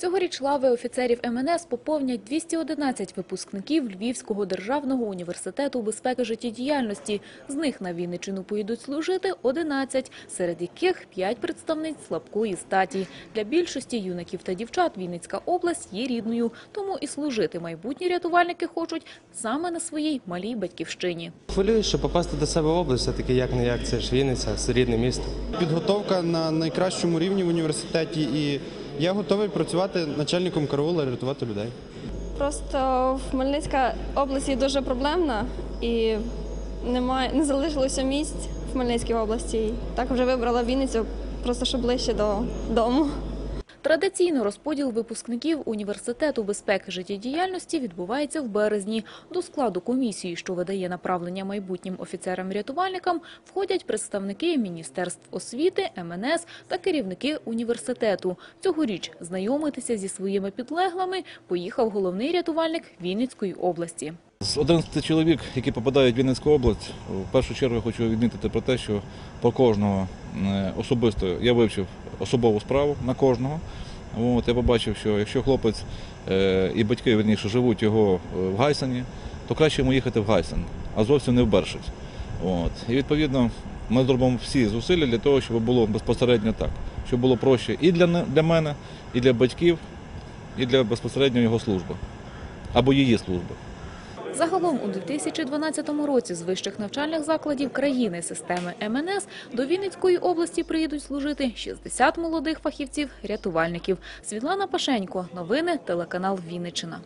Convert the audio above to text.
Цьогоріч лави офіцерів МНС поповнять 211 випускників Львівського державного університету безпеки життєдіяльності. З них на Вінниччину поїдуть служити 11, серед яких 5 представниць слабкої статі. Для більшості юнаків та дівчат Вінницька область є рідною, тому і служити майбутні рятувальники хочуть саме на своїй малій батьківщині. Хвилююсь, що попасти до себе в область, все-таки як не як це ж Вінниця, це рідне місто. Підготовка на найкращому рівні в університеті, і я готовий працювати начальником караула, рятувати людей. Просто Хмельницька область є дуже проблемна і немає, не залишилося місць в Хмельницькій області. Так вже вибрала Вінницю, просто щоб ближче до дому. Традиційно розподіл випускників університету безпеки життєдіяльності відбувається в березні. До складу комісії, що видає направлення майбутнім офіцерам-рятувальникам, входять представники міністерств освіти, МНС та керівники університету. Цьогоріч знайомитися зі своїми підлеглими поїхав головний рятувальник Вінницької області. З 11 чоловік, які попадають в Вінницьку область, в першу чергу хочу відмітити про те, що про кожного е, особисто я вивчив особову справу на кожного. От, я побачив, що якщо хлопець е, і батьки верніше живуть його е, в Гайсані, то краще йому їхати в Гайсан, а зовсім не в Бершить. От. І відповідно ми зробимо всі зусилля для того, щоб було безпосередньо так, щоб було проще і для, для мене, і для батьків, і для безпосередньо його служби або її служби. Загалом у 2012 році з вищих навчальних закладів країни системи МНС до Вінницької області приїдуть служити 60 молодих фахівців-рятувальників. Світлана Пашенько. Новини телеканал Вінниччина.